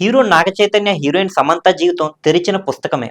Hero Naga Chaitanya heroine Samantha జీవితం తెరిచిన పుస్తకమే.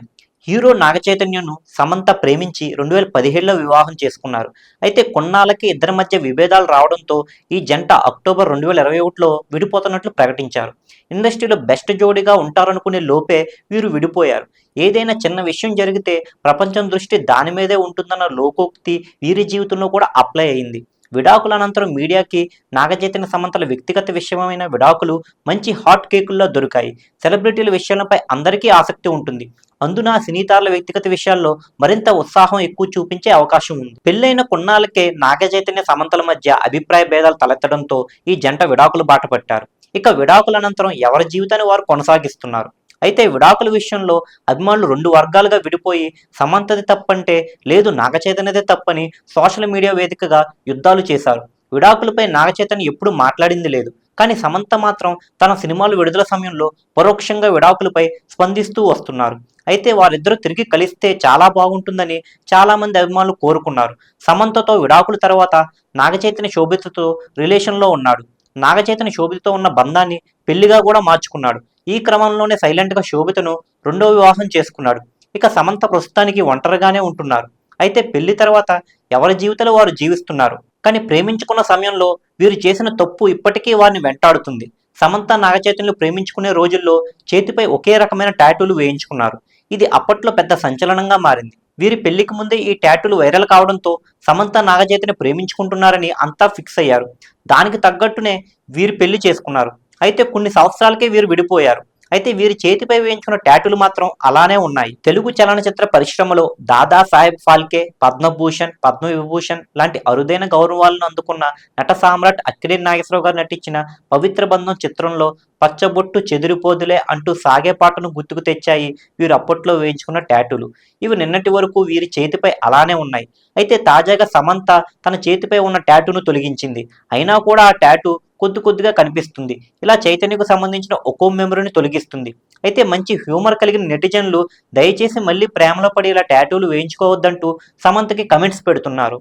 Hero నాగచైతన్యను Samantha ప్రేమించి రెండు వేల పదిహేడులో వివాహం చేసుకున్నారు. అయితే కొన్నాళ్ళకి ఇద్దరి మధ్య విభేదాలు రావడంతో ఈ జంట అక్టోబర్ రెండు వేల ఇరవై ఒకటిలో విడిపోతున్నట్లు ప్రకటించారు. ఇండస్ట్రీలో బెస్ట్ జోడీగా ఉంటారనుకునే లోపే వీరు విడిపోయారు. ఏదైనా చిన్న విషయం జరిగితే ప్రపంచం దృష్టి దాని మీదే ఉంటుందన్న లోకోక్తి వీరి జీవితంలో కూడా అప్లై అయింది. విడాకుల అనంతరం మీడియాకి నాగచైతన్య సమంతల వ్యక్తిగత విషయమైన విడాకులు మంచి హాట్ కేకుల్లో దొరికాయి. సెలబ్రిటీల విషయాలపై అందరికీ ఆసక్తి ఉంటుంది. అందున సినీతారుల వ్యక్తిగత విషయాల్లో మరింత ఉత్సాహం ఎక్కువ చూపించే అవకాశం ఉంది. పెళ్ళైన కొన్నాళ్ళకే నాగచైతన్య సమంతల మధ్య అభిప్రాయ భేదాలు తలెత్తడంతో ఈ జంట విడాకులు బాటపట్టారు. ఇక విడాకుల అనంతరం ఎవరి జీవితాన్ని వారు కొనసాగిస్తున్నారు? అయితే విడాకుల విషయంలో అభిమానులు రెండు వర్గాలుగా విడిపోయి సమంతది తప్పంటే లేదు నాగచైతన్యదే తప్పని సోషల్ మీడియా వేదికగా యుద్ధాలు చేశారు. విడాకులపై నాగచైతన్య ఎప్పుడు మాట్లాడింది లేదు. కానీ సమంత మాత్రం తన సినిమాలు విడుదల సమయంలో పరోక్షంగా విడాకులపై స్పందిస్తూ వస్తున్నారు. అయితే వారిద్దరూ తిరిగి కలిస్తే చాలా బాగుంటుందని చాలా మంది అభిమానులు కోరుకున్నారు. సమంతతో విడాకుల తర్వాత నాగచైతన్య శోభితతో రిలేషన్లో ఉన్నాడు. నాగచైతన్య శోభితతో ఉన్న బంధాన్ని పెళ్ళిగా కూడా మార్చుకున్నాడు. ఈ క్రమంలోనే సైలెంట్గా శోభితను రెండో వివాహం చేసుకున్నాడు. ఇక సమంత ప్రస్తుతానికి ఒంటరిగానే ఉంటున్నారు. అయితే పెళ్ళి తర్వాత ఎవరి జీవితాలు వారు జీవిస్తున్నారు? కానీ ప్రేమించుకున్న సమయంలో వీరు చేసిన తప్పు ఇప్పటికీ వారిని వెంటాడుతుంది. సమంత నాగచైతన్యులు ప్రేమించుకునే రోజుల్లో చేతిపై ఒకే రకమైన టాటూలు వేయించుకున్నారు. ఇది అప్పట్లో పెద్ద సంచలనంగా మారింది. వీరి పెళ్ళికి ముందే ఈ ట్యాటూలు వైరల్ కావడంతో సమంత నాగచైతన్య ప్రేమించుకుంటున్నారని అంతా ఫిక్స్ అయ్యారు. దానికి తగ్గట్టునే వీరు పెళ్ళి చేసుకున్నారు. అయితే కొన్ని సంవత్సరాలకే వీరు విడిపోయారు. అయితే వీరి చేతిపై వేయించుకున్న ట్యాటులు మాత్రం అలానే ఉన్నాయి. తెలుగు చలనచిత్ర పరిశ్రమలో దాదా సాహెబ్ ఫాల్కే పద్మభూషణ్ పద్మవిభూషణ్ లాంటి అరుదైన గౌరవాలను అందుకున్న నట సామ్రాట్ అక్కినేని నాగేశ్వరరావు గారు నటించిన పవిత్ర బంధం చిత్రంలో పచ్చబొట్టు చెదిరిపోదులే అంటూ సాగే పాటను గుర్తుకు తెచ్చాయి వీరు అప్పట్లో వేయించుకున్న ట్యాటూలు ఇవి నిన్నటి వరకు వీరి చేతిపై అలానే ఉన్నాయి. అయితే తాజాగా సమంత తన చేతిపై ఉన్న ట్యాటును తొలగించింది. అయినా కూడా ఆ ట్యాటూ కొద్ది కొద్దిగా కనిపిస్తుంది. ఇలా చైతన్యకు సంబంధించిన ఒక్కో మెమరీని తొలగిస్తుంది. అయితే మంచి హ్యూమర్ కలిగిన నెటిజన్లు దయచేసి మళ్ళీ ప్రేమలో పడి ఇలా ట్యాటూలు వేయించుకోవద్దంటూ సమంతకి కమెంట్స్ పెడుతున్నారు.